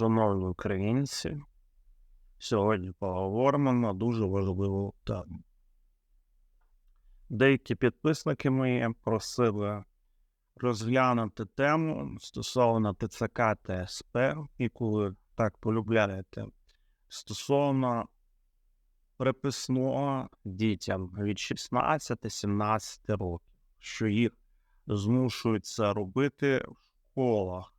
Шановні українці, сьогодні поговоримо на дуже важливу тему. Деякі підписники мої просили розглянути тему стосовно ТЦК та СП, яку ви так полюбляєте, стосовно приписного дітям від 16-17 років, що їх змушують це робити в школах.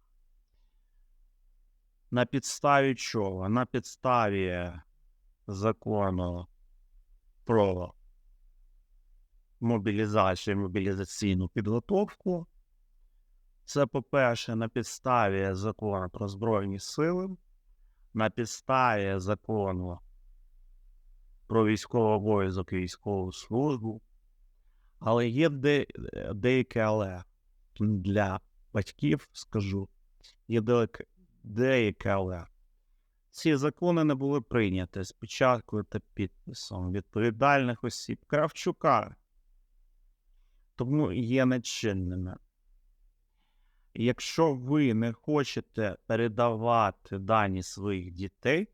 На підставі чого? На підставі закону про мобілізацію мобілізаційну підготовку. Це, по-перше, на підставі закону про Збройні сили, на підставі закону про військовий обов'язок і військову службу. Але є де, деяке але для батьків, скажу, є деяке, деяке але. Ці закони не були прийняті з печаткою та підписом відповідальних осіб Кравчука, тому є нечинними. Якщо ви не хочете передавати дані своїх дітей,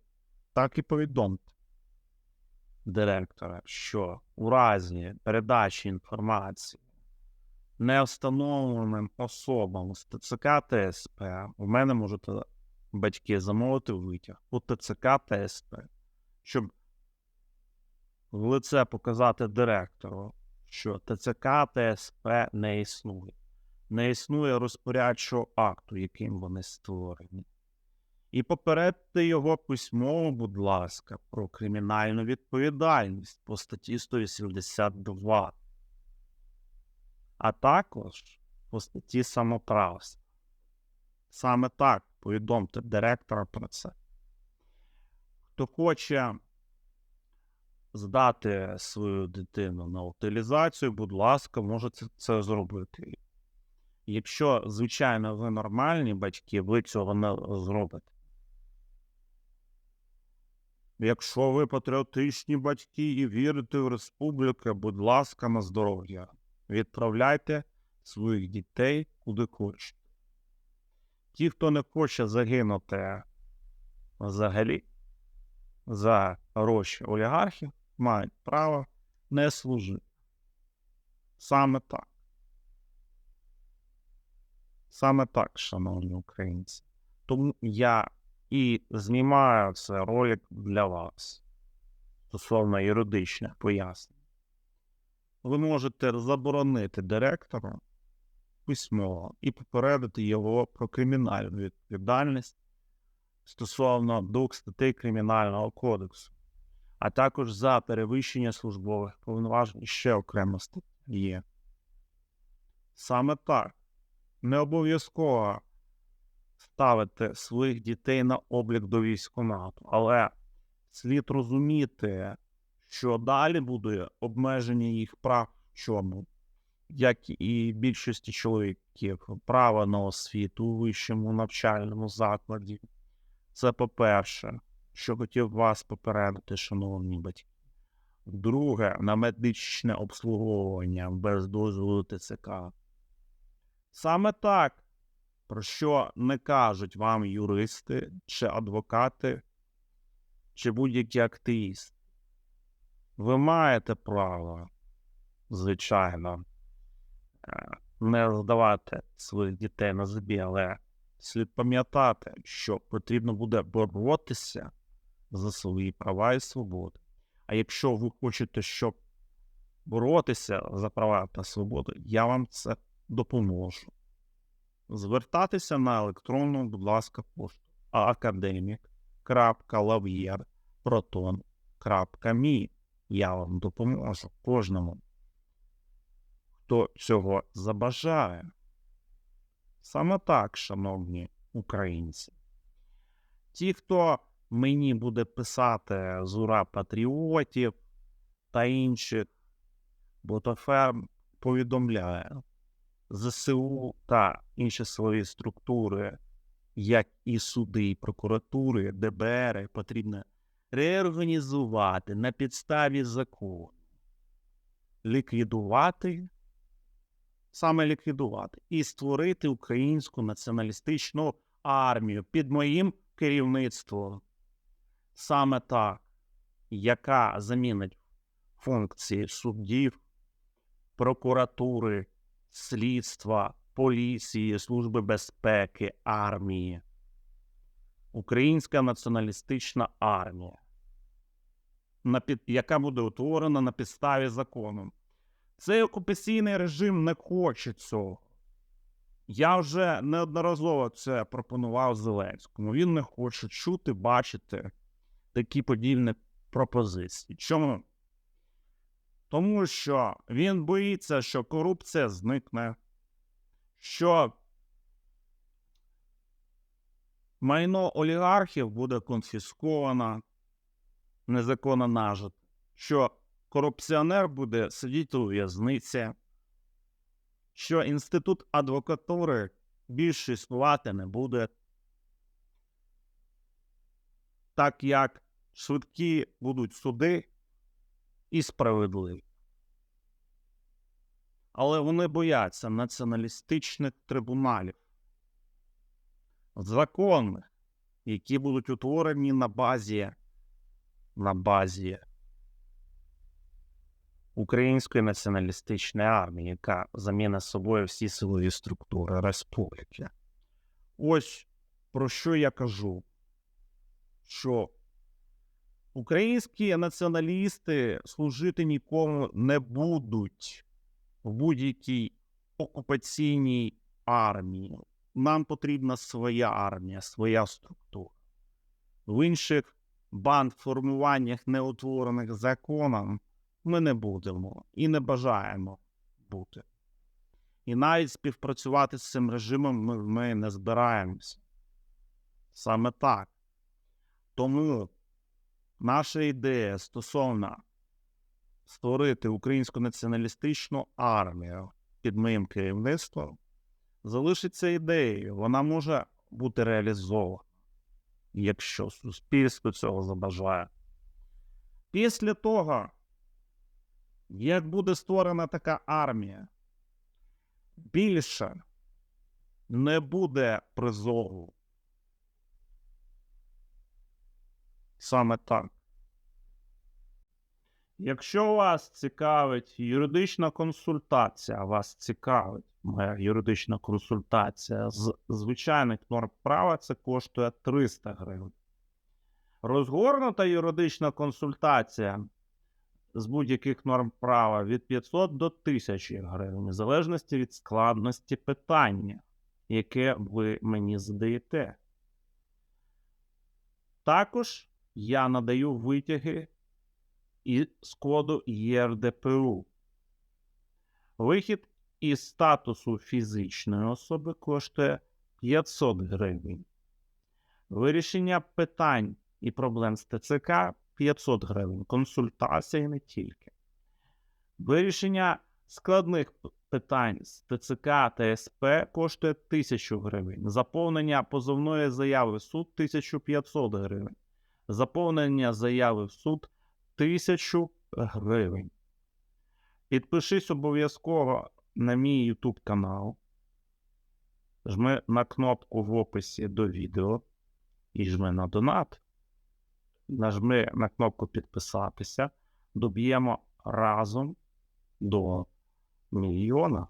так і повідомте директора, що у разі передачі інформації невстановленим особам з ТЦК та СП, у мене можуть батьки замовити витяг у ТЦК та СП, щоб в лице показати директору, що ТЦК та СП не існує. Не існує розпорядчого акту, яким вони створені. І попередьте його письмово, будь ласка, про кримінальну відповідальність по статті 182, а також по статті самоправства. Саме так повідомте директора про це. Хто хоче здати свою дитину на утилізацію, будь ласка, можете це зробити. Якщо, звичайно, ви нормальні батьки, ви цього не зробите. Якщо ви патріотичні батьки і вірите в республіку, будь ласка, на здоров'я. Відправляйте своїх дітей куди хочете. Ті, хто не хоче загинути взагалі за гроші олігархів, мають право не служити. Саме так. Саме так, шановні українці. Тому я і знімаю це ролик для вас стосовно юридичних пояснень. Ви можете заборонити директору письмово і попередити його про кримінальну відповідальність стосовно двох статей Кримінального кодексу, а також за перевищення службових повноважень ще окремо є. Саме так. Не обов'язково ставити своїх дітей на облік до військкомату, але слід розуміти, що далі буде обмеження їх прав в чому, як і більшості чоловіків, право на освіту у вищому навчальному закладі. Це по-перше, що хотів вас попередити, шановні батьки. Друге, на медичне обслуговування без дозволу ТЦК. Саме так про що не кажуть вам юристи, чи адвокати, чи будь-які активісти. Ви маєте право, звичайно, не здавати своїх дітей на забій, але слід пам'ятати, що потрібно буде боротися за свої права і свободи. А якщо ви хочете, щоб боротися за права та свободи, я вам це допоможу звертатися на електронну, будь ласка, пошту academic.lavyer.proton.me. Я вам допоможу кожному, хто цього забажає. Саме так, шановні українці. Ті, хто мені буде писати з ура патріотів та інших, ботоферм повідомляє, ЗСУ та інші силові структури, як і суди, і прокуратури, ДБР, потрібно реорганізувати на підставі закону, ліквідувати, саме ліквідувати і створити українську націоналістичну армію під моїм керівництво саме так, яка замінить функції суддів, прокуратури, слідства, поліції, служби безпеки, армії. Українська націоналістична армія, яка буде утворена на підставі закону. Цей окупаційний режим не хоче цього. Я вже неодноразово це пропонував Зеленському. Він не хоче чути, бачити такі подібні пропозиції. Чому? Тому що він боїться, що корупція зникне, що майно олігархів буде конфісковано, незаконно нажито, що корупціонер буде сидіти у в'язниці, що інститут адвокатури більше існувати не буде, так як швидкі будуть суди і справедливі. Але вони бояться націоналістичних трибуналів, законних, які будуть утворені на базі, на базі Української націоналістичної армії, яка заміна собою всі силові структури республіки. Ось про що я кажу, що українські націоналісти служити нікому не будуть в будь-якій окупаційній армії. Нам потрібна своя армія, своя структура. В інших банд-формуваннях, не утворених законом, ми не будемо і не бажаємо бути. І навіть співпрацювати з цим режимом ми, ми не збираємося. Саме так. Тому наша ідея стосовно створити українську націоналістичну армію під моїм керівництвом залишиться ідеєю. Вона може бути реалізована, якщо суспільство цього забажає. Після того, як буде створена така армія, більше не буде призову. Саме так. Якщо вас цікавить юридична консультація, вас цікавить моя юридична консультація з звичайних норм права, це коштує 300 гривень. Розгорнута юридична консультація з будь-яких норм права від 500 до 1000 гривень, в залежності від складності питання, яке ви мені задаєте. Також я надаю витяги із коду ЄРДПУ. Вихід із статусу фізичної особи коштує 500 гривень. Вирішення питань і проблем з ТЦК 500 гривень. Консультація не тільки. Вирішення складних питань з ТЦК та СП коштує 1000 гривень. Заповнення позовної заяви в суд 1500 гривень. Заповнення заяви в суд 1000 гривень. Підпишись обов'язково на мій YouTube канал. Жми на кнопку в описі до відео і жми на донат. Нажми на кнопку підписатися. Доб'ємо разом до мільйона